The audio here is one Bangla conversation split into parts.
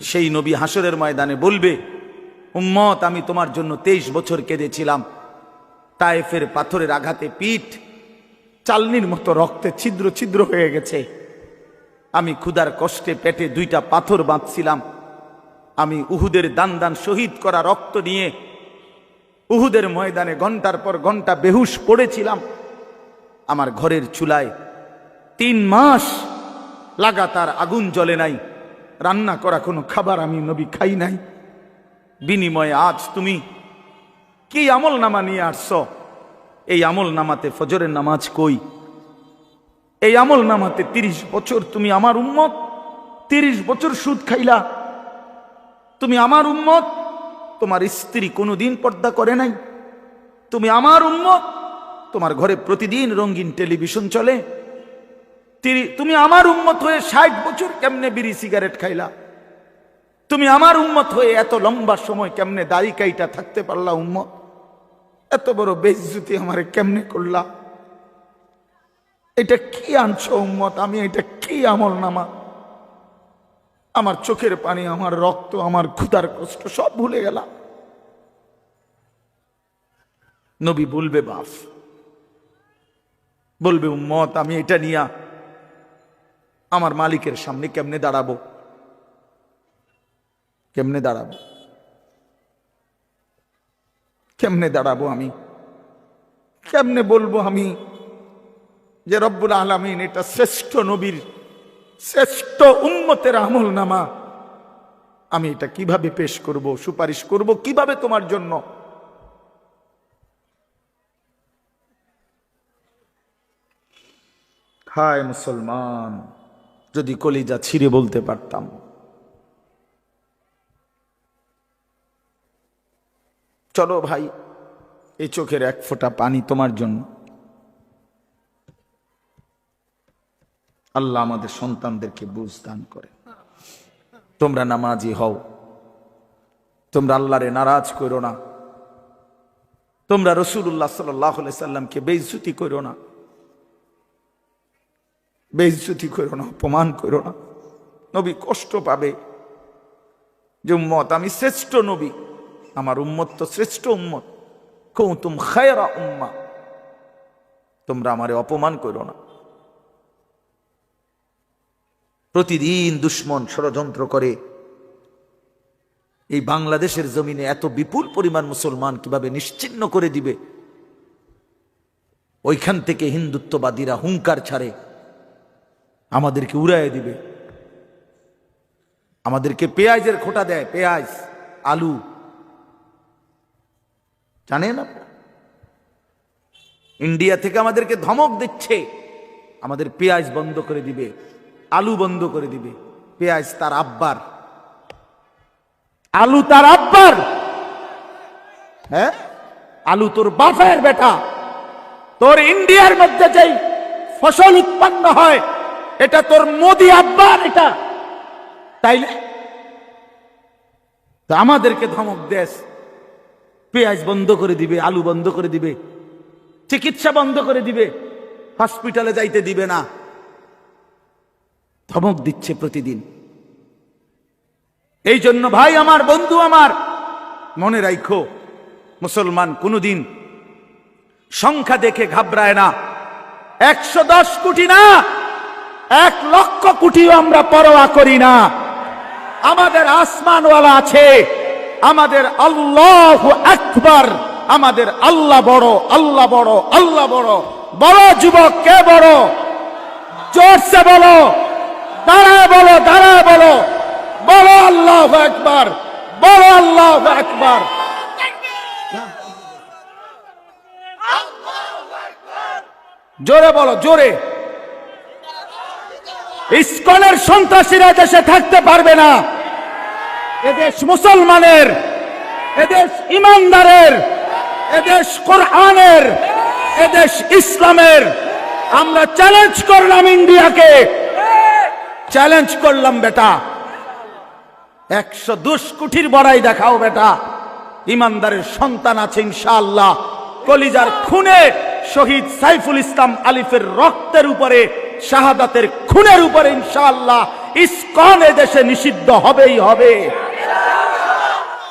সেই নবী হাসরের ময়দানে বলবে, উম্মত, আমি তোমার জন্য তেইশ বছর কেঁদেছিলাম। তায়েফের পাথরের আঘাতে পিঠ চালনির মতো রক্তে ছিদ্র ছিদ্র হয়ে গেছে। আমি ক্ষুধার কষ্টে পেটে দুইটা পাথর বাঁধছিলাম। আমি উহুদের দান দান শহীদ করা রক্ত নিয়ে উহুদের ময়দানে ঘণ্টার পর ঘণ্টা বেহুশ পড়েছিলাম। আমার ঘরের চুলায় তিন মাস লাগাতার আগুন জ্বলে নাই। রান্না করা কোনো খাবার আমি নবী খাই নাই। বিনিময়ে আজ তুমি কি আমল নামা নিয়ে আসছ? এই আমল নামাতে ফজরের নামাজ কই? এই আমল নামাতে তিরিশ বছর তুমি আমার উম্মত, তিরিশ বছর সুদ খাইলা। তুমি আমার উম্মত, তোমার স্ত্রী কোনোদিন পর্দা করে নাই। তুমি আমার উম্মত, তোমার ঘরে প্রতিদিন রঙিন টেলিভিশন চলে। তুমি আমার উম্মত হয়ে ষাট বছর কেমনে বিড়ি সিগারেট খাইলা? তুমি আমার উম্মত হয়ে এত লম্বা সময় কেমনে দাড়ি কাইটা থাকতে পারলা উম্মত? এত বড় বেজ্জুতি আমারে কেমনে করলা? এটা কি আনছো উম্মত? আমি এটা কি আমল নামা? আমার চোখের পানি, আমার রক্ত, আমার ক্ষুধার কষ্ট সব ভুলে গেলাম নবী বলবে বাপ বলবে, উম্মত, আমি এটা নিয়া আমার মালিকের সামনে কেমনে দাঁড়াবো? কেমনে দাঁড়াবো? কেমনে দাঁড়াবো আমি? কেমনে বলব আমি যে রব্বুল আলমিন এটা শ্রেষ্ঠ নবীর, শ্রেষ্ঠ উম্মতের আমল নামা আমি এটা কীভাবে পেশ করব, সুপারিশ করব, কীভাবে তোমার জন্য? হায় মুসলমান! যদি কলিজা ছিঁড়ে বলতে পারতাম। চলো ভাই এই চোখের এক ফোঁটা পানি তোমার জন্য। আল্লাহ আমাদের সন্তানদেরকে বুঝ দান করে। তোমরা নামাজি হও। তোমরা আল্লাহরে নারাজ করো না। তোমরা রসুল্লাহ সাল্লাহ সাল্লামকে বেইজ্জুতি করো না। বেইজ্জুতি করো না, অপমান করো না। নবী কষ্ট পাবে যে উম্মত, আমি শ্রেষ্ঠ নবী, আমার উম্মত তো শ্রেষ্ঠ উম্মত। কৌতুম খায়রা উম্মা, তোমরা আমারে অপমান করো না। প্রতিদিন দুশ্মন ষড়যন্ত্র করে। এই বাংলাদেশের জমিনে এত বিপুল পরিমাণ মুসলমান কীভাবে নিশ্চিন্ন করে দিবে? ওইখান থেকে হিন্দুত্ববাদীরা হুঙ্কার ছাড়ে। আমাদেরকে উড়ায় দিবে। আমাদেরকে পেঁয়াজের খোটা দেয়, পেঁয়াজ, আলু। জানেন আপনারা? ইন্ডিয়া থেকে আমাদেরকে ধমক দিচ্ছে। আমাদের পেঁয়াজ বন্ধ করে দিবে, আলু বন্ধ করে দিবে। পেঁয়াজ তার আব্বার। আলু তার আব্বার। হ্যাঁ? আলু তোর বাপের বেটা। তোর ইন্ডিয়ার মধ্যে যেই ফসল উৎপন্ন হয় এটা তোর মোদি আব্বার, এটা। তাইলে? তো আমাদেরকে ধমক দেশ পেঁয়াজ বন্ধ করে দিবে, আলু বন্ধ করে দিবে, চিকিৎসা বন্ধ করে দিবে, হসপিটালে যাইতে দিবে না। ধমক দিচ্ছে প্রতিদিন। এই জন্য ভাই আমার, বন্ধু আমার, মনে রাখো মুসলমান কোনোদিন সংখ্যা দেখে ঘাবড়ায় না। একশো দশ কোটি না! এক লক্ষ কোটিও আমরা পরোয়া করি না। আমাদের আসমানওয়ালা আছে, আমাদের আল্লাহ একবার আমাদের আল্লাহ বড় আল্লাহ বড় আল্লাহ বড়। বড় যুবক, কে বড়? জোরসে বলো। দাঁড়ায় বলো দাঁড়ায় বলো। বলো আল্লাহ একবার বলো আল্লাহ একবার জোরে বলো, জোরে। ইস্কনের সন্ত্রাসীরা দেশে থাকতে পারবে না। এদেশ মুসলমানের, এদেশ ইমানদারের, এদেশ কোরআনের, এদেশ ইসলামের। আমরা চ্যালেঞ্জ করলাম ইন্ডিয়াকে। চ্যালেঞ্জ করলাম বেটা। একশো দুশ কোটির বড়াই দেখাও বেটা। ইমানদারের সন্তান আছে ইনশাআল্লাহ। কলিজার খুনে শহীদ সাইফুল ইসলাম আলিফের রক্তের উপরে শাহাদাতের খুনের উপরে ইনশাআল্লাহ ইস্কন এদেশে নিষিদ্ধ হবেই হবে।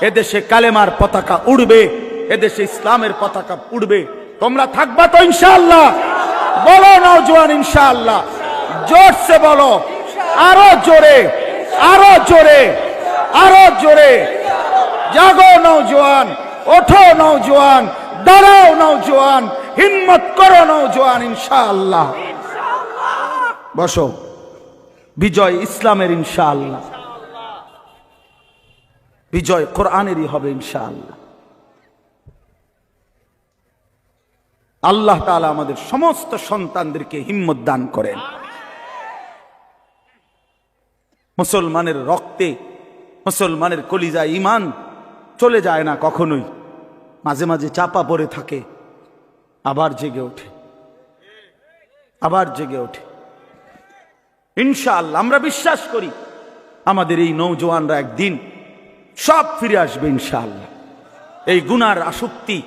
এদেশে কালেমার পতাকা উড়বে, এদেশে ইসলামের পতাকা উড়বে। তোমরা থাকবা তো ইনশাআল্লাহ। বলো নওজোয়ান ইনশাআল্লাহ। জোরসে বলো। আরও জোরে আরও জোরে আরও জোরে। জাগো নওজোয়ান ওঠো নওজোয়ান দাঁড়াও নওজোয়ান হিম্মত করো নওজোয়ান ইনশাআল্লাহ। বসো। বিজয় ইসলামের ইনশাআল্লাহ। বিজয় কোরআনেরই হবে ইনশাআল্লাহ। আল্লাহ তাআলা আমাদের সমস্ত সন্তানদেরকে হিম্মত দান করেন। মুসলমানের রক্তে, মুসলমানের কলিজা ইমান চলে যায় না কখনোই। মাঝে মাঝে চাপা পড়ে থাকে, আবার জেগে ওঠে। আবার জেগে ওঠে। ইনশাআল্লাহ, আমরা বিশ্বাস করি আমাদের এই নৌজওয়ানরা একদিন সব ফিরে আসবে ইনশাআল্লাহ। এই গুনার আসক্তি,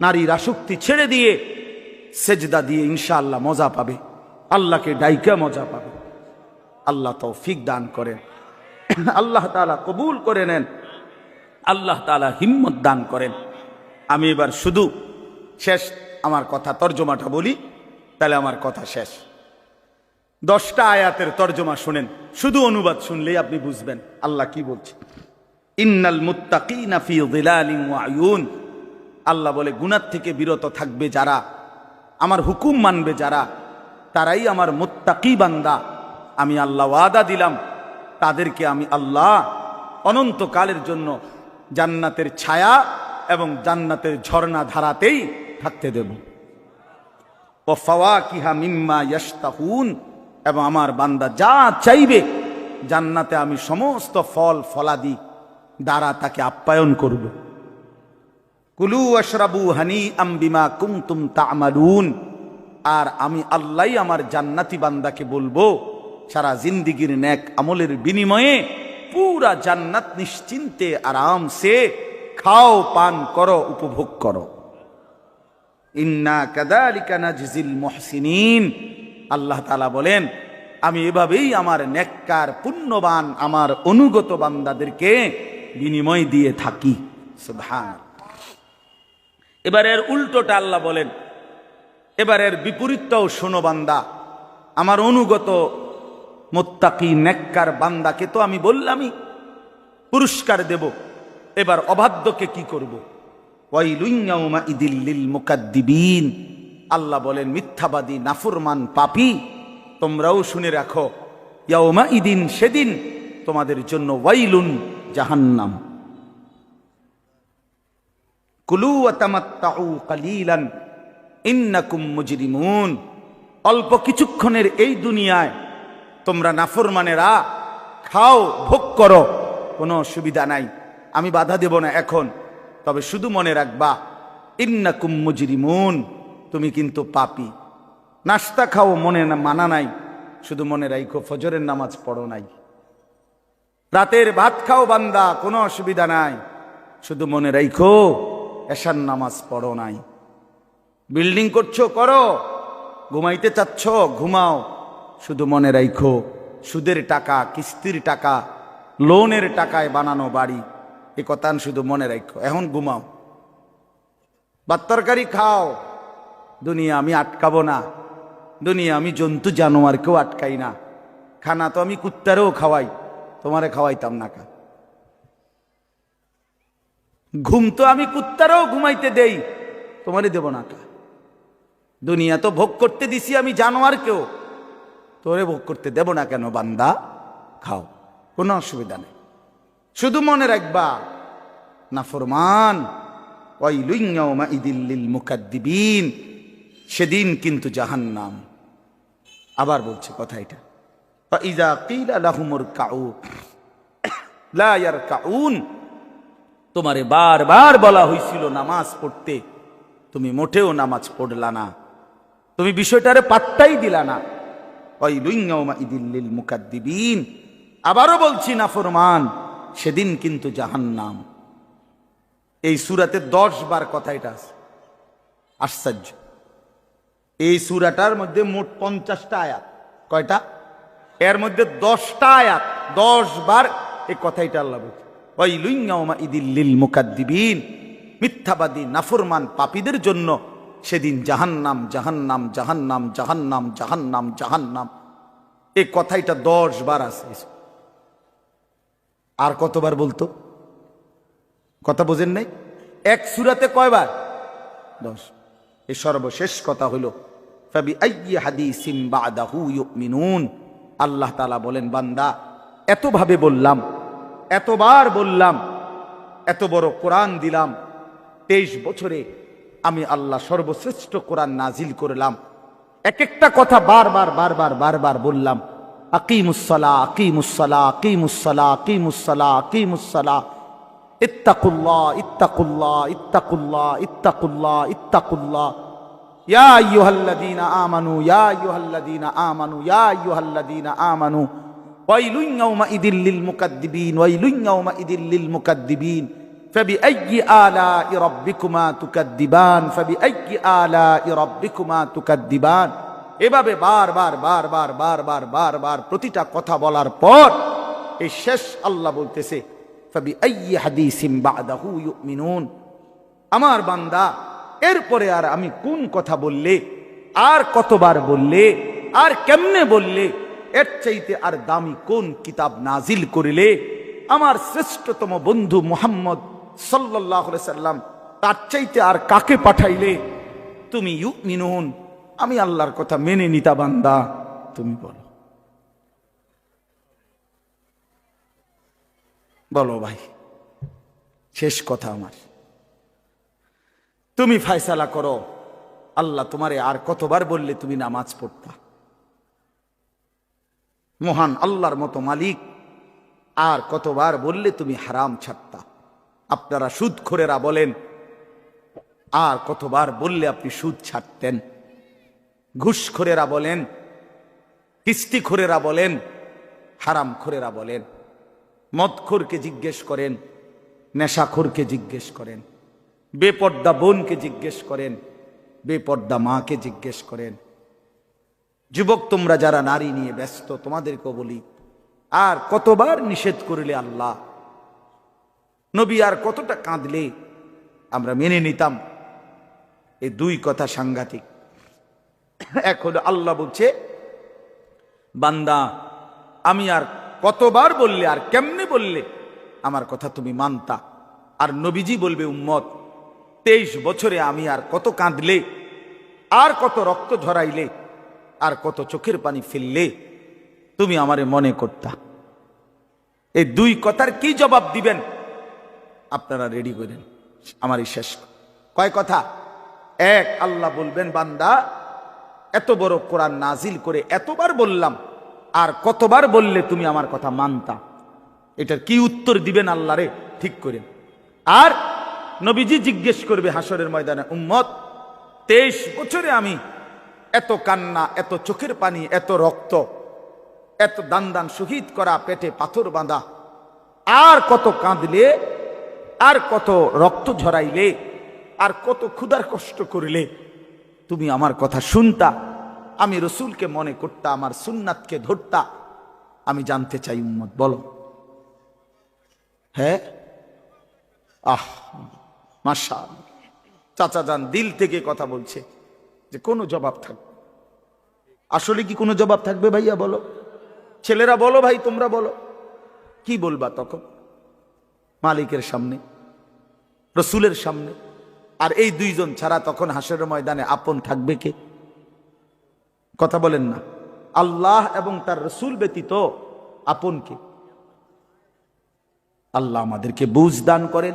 নারীর আসক্তি ছেড়ে দিয়ে সেজদা দিয়ে ইনশাআল্লাহ মজা পাবে, আল্লাহকে ডাইকা মজা পাবে। আল্লাহ তৌফিক দান করেন, আল্লাহ তাআলা কবুল করে নেন, আল্লাহ তাআলা হিম্মত দান করেন। আমি এবার শুধু শেষ, আমার কথা, তর্জমাটা বলি, তাহলে আমার কথা শেষ। দশটা আয়াতের তর্জমা শোনেন। শুধু অনুবাদ শুনলেই আপনি বুঝবেন। আল্লাহ কি বলছে? ইন্নাল আয়ুন। আল্লাহ বলে গুনার থেকে বিরত থাকবে যারা, আমার হুকুম মানবে যারা, তারাই আমার মুত্তাকি বান্দা। আমি আল্লাহ ওয়াদা দিলাম, তাদেরকে আমি আল্লাহ অনন্তকালের জন্য জান্নাতের ছায়া এবং জান্নাতের ঝর্ণা ধারাতেই থাকতে দেব। ও ফাওয়াকিহা মিম্মা ইয়াশতাহুন। এবং আমার বান্দা যা চাইবে, জান্নাতে আমি সমস্ত ফল ফলাদি দ্বারা তাকে আপ্যায়ন করব। কুলু আশরাবু হানি আম্বিমা কুমতুম তামালুন। আর আমি আল্লাহ আমার জান্নাতি বান্দাকে বলব, সারা জিন্দিগির ন্যাক আমলের বিনিময়ে পুরা জান্নাত নিশ্চিন্তে আরামসে খাও, পান করো, উপভোগ করো। ইন্না কাদালিকা নাজজিল মুহসিনিন। আল্লাহ তালা বলেন, আমি এভাবেই আমার নেককার, পুণ্যবান, আমার অনুগত বান্দাদেরকে বিনিময় দিয়ে থাকি। সুবহান এবারের উল্টোটা আল্লাহ বলেন, এবারের বিপরীতটাও শোনো বান্দা, আমার অনুগত, মোত্তাকি, নেককার বান্দাকে তো আমি বললামই, পুরস্কার দেব, এবার অবাধ্যকে কি করব? ওয়াইলুইয়াউমা ইদিল্লিল মুকাদ্দিবিন। আল্লাহ বলেন, মিথ্যাবাদী, নাফুরমান, পাপী, তোমরাও শুনে রাখো, ইয়াউমা ইদিন সেদিন তোমাদের জন্য ওয়াইলুন জাহান্নাম। কুলু ওয়াতামাত্তাউ কালিলান, ইন্নাকুম মুজরিমুন। অল্প কিছুক্ষণের এই দুনিয়ায় তোমরা নাফরমানেরা, খাও, ভোগ করো, কোনো অসুবিধা নাই। আমি বাধা দেব না এখন, তবে শুধু মনে রাখবা, ইন্নাকুম মুজরিমুন। তুমি কিন্তু পাপি। নাস্তা খাও, মনে মানা নাই। শুধু মনে রাইখো, ফজরের নামাজ পড়ো নাই। রাতের ভাত খাও বান্দা, কোনো অসুবিধা নাই। শুধু মনে রাইখো, এশার নামাজ পড়ো নাই। বিল্ডিং করছ, করো। ঘুমাইতে চাচ্ছ, ঘুমাও। শুধু মনে রাইখো, সুদের টাকা, কিস্তির টাকা, লোনের টাকায় বানানো বাড়ি। এ কথা শুধু মনে রাখো এখন ঘুমাও। ভাত তরকারি খাও। দুনিয়া আমি আটকাবো না। দুনিয়া আমি জন্তু জানোয়ারকেও আটকাই না। খানা তো আমি কুত্তারেও খাওয়াই, তোমারে খাওয়াইতাম না কা। ঘুম তো আমি কুত্তারেও ঘুমাইতে দেই, তোমারে দেব না কা। দুনিয়া তো ভোগ করতে দিছি আমি জানোয়ারকেও, তোরে ভোগ করতে দেব না কেন বান্দা? খাও, কোনো অসুবিধা নেই। শুধু মনে রাখবা না ফরমান ওয়াইলুইয়াউমা ইদিল্লিল মুকাদ্দিবিন। সেদিন কিন্তু জাহান্নাম। আবার বলছে কথা এটা। ইজা কিলা লাহুমুর কাউ ইয়ারকাউন। তোমারে বারবার বলা হয়েছিল নামাজ পড়তে। তুমি মোটেও নামাজ পড়লা না। তুমি বিষয়টারে পাত্তাই দিলা না। ওয়াইলুইয়াউমা ইদিল্লিল মুকাদ্দিবিন। আবারও বলছি না ফরমান, সেদিন কিন্তু জাহান্নাম। এই সুরাতে দশ বার কথা এটা আছে। আশ্চর্য। এই সুরাটার মধ্যে মোট পঞ্চাশটা আয়াত। কয়টা? এর মধ্যে দশটা আয়াত। দশ বার এই কথাইটা আল্লাহ বলছে। ওই লুইঙ্গাউমা ইদিল্লিল মুকাদ্দিবিন। মিথ্যাবাদী, নাফরমান পাপীদের জন্য সেদিন জাহান্নাম জাহান্নাম জাহান্নাম জাহান্নাম জাহান্নাম জাহান্নাম। এই কথাইটা দশ বার আছে। আর কতবার বলতো? কথা বোঝেন নাই? এক সুরাতে কয়বার? দশ। এই সর্বশেষ কথা হইল আল্লাহ তাআলা বলেন, বান্দা, এতভাবে বললাম, এতবার বললাম, এত বড় কোরআন দিলাম, তেইশ বছরে আমি আল্লাহ সর্বশ্রেষ্ঠ কোরআন নাজিল করলাম। এক একটা কথা বারবার বারবার বারবার বললাম আকিমুসলা আকিমুসলা আকিমুসলা আকিমুসলা আকিমুসলা ইত্তাকুল্লাহ ইত্তাকুল্লাহ ইত্তাকুল্লাহ ইত্তাকুল্লাহ ইত্তাকুল্লাহ। يا أيها الذين آمنوا يا أيها الذين آمنوا يا أيها الذين آمنوا ويل يومئذ للمكذبين ويل يومئذ للمكذبين فبأي آلاء ربكما تكذبان فبأي آلاء ربكما تكذبان এভাবে বারবার বারবার বারবার বারবার প্রতিটা কথা বলার পর এই শেষ আল্লাহ বলতেছে ফাবি আইয়ি হাদিসিম বাদাহু ইউমিনুন আমার বান্দা এরপরে আর আমি কোন কথা বললে, আর কতবার বললে, আর কেমনে বললে, এর চাইতে আর দামি কোন কিতাব নাজিল করিলে, আমার শ্রেষ্ঠতম বন্ধু মোহাম্মদ সাল্লাহ সাল্লাম তার চাইতে আর কাকে পাঠাইলে, তুমি ইউ মিনুন আমি আল্লাহর কথা মেনে নিতা বান্দা, তুমি বলো। বলো ভাই, শেষ কথা আমার। তুমি ফায়সালা করো। আল্লাহ তোমারে আর কতবার বললে তুমি নামাজ পড়তা? মহান আল্লাহর মতো মালিক আর কতবার বললে তুমি হারাম ছাড়তা? আপনারা সুদখোরেরা বলেন, আর কতবার বললে আপনি সুদ ছাড়তেন? ঘুষখোরেরা বলেন, কিস্তিখোরেরা বলেন হারাম খোরেরা বলেন। মদখোরকে জিজ্ঞেস করেন, নেশাখোরকে জিজ্ঞেস করেন। বেপর্দা বোনকে জিজ্ঞেস করেন, বেপর্দা মাকে জিজ্ঞেস করেন, যুবক, তোমরা যারা নারী নিয়ে ব্যস্ত, তোমাদেরকেও বলি, আর কতবার নিষেধ করিলে আল্লাহ? নবী আর কতটা কাঁদলে? আমরা মেনে নিতাম। এই দুই কথা সাংঘাতিক। এখন আল্লাহ বলছে, বান্দা, আমি আর কতবার বললে, আর কেমনে বললে? আমার কথা তুমি মানতা। আর নবীজি বলবে, উম্মত তেইশ বছরে আমি আর কত কাঁদলে, আর কত রক্ত ঝরাইলে, আর কত চোখের পানি ফেললে, তুমি আমারে মনে করতা। এই দুই কথার কি জবাব দিবেন? আপনারা রেডি করেন আমার এই শেষ। কয় কথা? এক, আল্লাহ বলবেন, বান্দা, এত বড় কোরআন নাজিল করে এতবার বললাম, আর কতবার বললে তুমি আমার কথা মানতা? এটার কি উত্তর দিবেন আল্লাহরে? ঠিক করেন। আর নবীজি জিজ্ঞেস করবে হাসরের ময়দানে, উম্মত, তেইশ বছরে আমি এত কান্না, এত চোখের পানি, এত রক্ত, এত দান দান শহীদ করা, পেটে পাথর বাঁধা, আর কত কাঁদলে, আর কত রক্ত ঝরাইলে, আর কত ক্ষুধার কষ্ট করিলে, তুমি আমার কথা শুনতা, আমি রসুলকে মনে করতা, আমার সুন্নাতকে ধরতা, আমি জানতে চাই উম্মত, বলো। হ্যাঁ? আহ মাসা চাচা যান দিল থেকে কথা বলছে যে কোনো জবাব থাকবে আসলে কি কোনো জবাব থাকবে ভাইয়া বলো? ছেলেরা বলো ভাই, তোমরা বলো। কি বলবা তখন? মালিকের সামনে, রসুলের সামনে। আর এই দুইজন ছাড়া তখন হাসের ময়দানে আপন থাকবে কে? কথা বলেন না। আল্লাহ এবং তার রসুল ব্যতীত আপন কে? আল্লাহ আমাদেরকে বুঝ দান করেন।